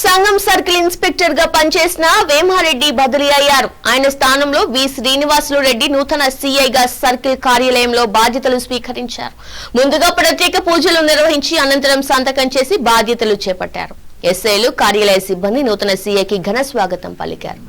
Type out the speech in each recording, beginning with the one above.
సంఘం సర్కిల్ ఇన్స్పెక్టర్గా పనిచేసిన వేమారెడ్డి బదిలీ అయ్యారు. ఆయన స్థానంలో వి. శ్రీనివాసులు రెడ్డి నూతన సీఐగా సర్కిల్ కార్యాలయంలో బాధ్యతలు స్వీకరించారు. ముందుగా ప్రత్యేక పూజలు నిర్వహించి అనంతరం సంతకం చేసి బాధ్యతలు చేపట్టారు. ఎస్ఐలు కార్యాలయ సిబ్బంది నూతన సీఐకి ఘన స్వాగతం పలికారు.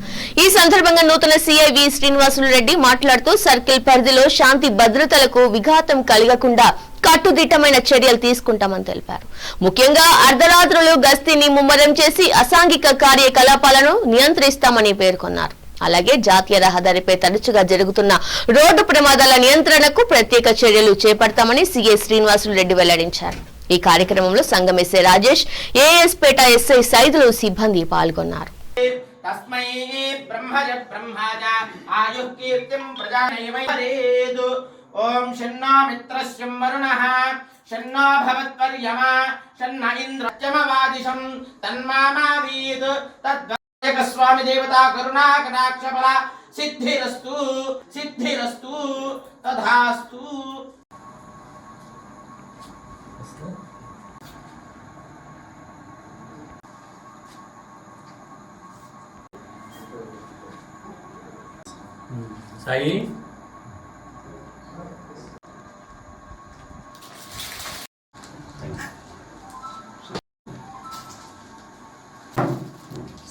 ఈ సందర్భంగా నూతన సీఐ వి. శ్రీనివాసులు రెడ్డి మాట్లాడుతూ సర్కిల్ పరిధిలో శాంతి భద్రతలకు విఘాతం కలగకుండా కట్టుదిట్టమైన చర్యలు తీసుకుంటామని తెలిపారు. ముఖ్యంగా అర్ధరాత్రులు గస్తీని ముమ్మరం చేసి అసాంఘిక కార్యకలాపాలను నియంత్రిస్తామని పేర్కొన్నారు. అలాగే జాతీయ రహదారిపై తరచుగా జరుగుతున్న రోడ్డు ప్రమాదాల నియంత్రణకు ప్రత్యేక చర్యలు చేపడతామని సీఏ శ్రీనివాసులు రెడ్డి వెల్లడించారు. ఈ కార్యక్రమంలో సంఘం SI Rajesh A S Peta SI Saidulu సిబ్బంది పాల్గొన్నారు. తస్మై బ్రహ్మజ బ్రహ్మజ ఆయుః కీర్తిం ॐ शन्नो मित्रस्य वरुणः शन्नो भवत्पर्यमा। शन्न इन्द्रत्यमवादिशम् तन्मामावीत्। तद्वायकस्वामिदेवता करुणाकटाक्षफला सिद्धिरस्तु सिद्धिरस्तु, तथास्तु। Sai?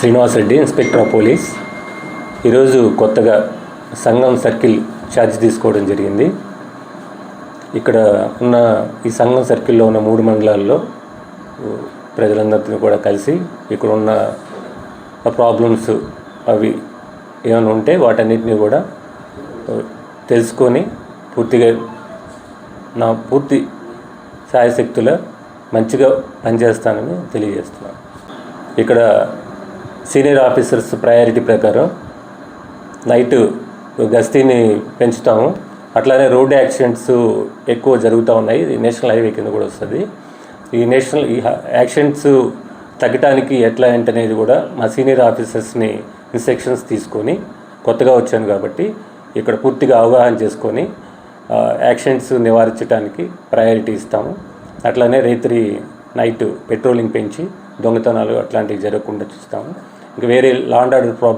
Srinivas Reddy inspector of police. ఈరోజు కొత్తగా సంఘం సర్కిల్ ఛార్జ్ తీసుకోవడం జరిగింది. ఇక్కడ ఉన్న ఈ సంఘం సర్కిల్లో ఉన్న మూడు మండలాల్లో ప్రజలందరితో కూడా కలిసి ఇక్కడ ఉన్న ప్రాబ్లమ్స్ అవి ఏమైనా ఉంటే వాటన్నిటిని కూడా తెలుసుకొని పూర్తిగా నా పూర్తి సాయశక్తుల మంచిగా పనిచేస్తానని తెలియజేస్తున్నాను. ఇక్కడ సీనియర్ ఆఫీసర్స్ ప్రయారిటీ ప్రకారం నైట్ గస్తీని పెంచుతాము. అట్లానే రోడ్ యాక్సిడెంట్స్ ఎక్కువ జరుగుతూ ఉన్నాయి. ఇది నేషనల్ హైవే కింద కూడా వస్తుంది. ఈ నేషనల్ ఈ యాక్సిడెంట్స్ తగ్గటానికి ఎట్లా ఏంటనేది కూడా మా సీనియర్ ఆఫీసర్స్ని ఇన్స్ట్రక్షన్స్ తీసుకొని కొత్తగా వచ్చాను కాబట్టి ఇక్కడ పూర్తిగా అవగాహన చేసుకొని యాక్సిడెంట్స్ నివారించడానికి ప్రయారిటీ ఇస్తాము. అట్లానే రైతురి నైట్ పెట్రోలింగ్ పెంచి దొంగతనాలు అట్లాంటివి జరగకుండా చూస్తాము. இங்கே வேறு லாண்ட் ஆர்டர் ப்ராப்